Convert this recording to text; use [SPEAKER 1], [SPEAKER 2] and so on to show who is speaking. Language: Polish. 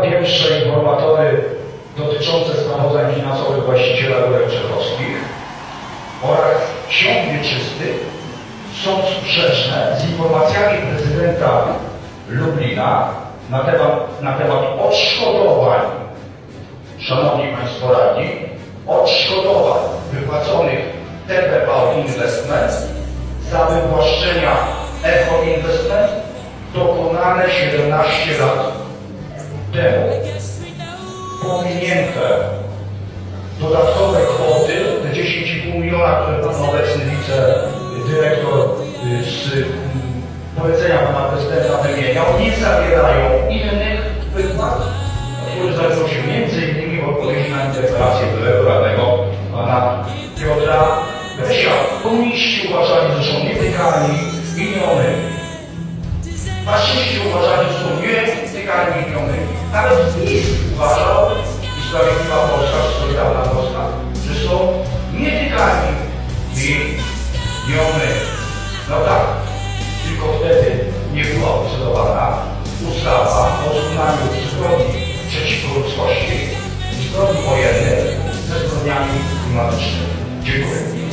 [SPEAKER 1] Pierwsze informatory dotyczące sprawozdań finansowych właściciela górek czechowskich oraz ksiąg wieczystych są sprzeczne z informacjami prezydenta Lublina na temat, na temat odszkodowań, szanowni państwo radni, odszkodowań wypłaconych TPV Investment za wywłaszczenia Echo Investment dokonane 17 lat temu. Pominięte dodatkowe kwoty, te 10,5 miliona, które pan obecny wicedyrektor y, z mm, polecenia pana prezydenta wymieniał, nie zawierają innych wypłat, które znajdują się innymi w odpowiedzi na interpelację byłego radnego pana Piotra Besia. Komuniści uważani, że są nietykalni warto i sprawiedliwa Polska, solidarna Polska, że są nietykalni i nie my. No tak, tylko wtedy nie była procedowana ustawa o uznaniu zbrodni przeciwko ludzkości i zbrodni wojennych ze zbrodniami klimatycznymi. Dziękuję.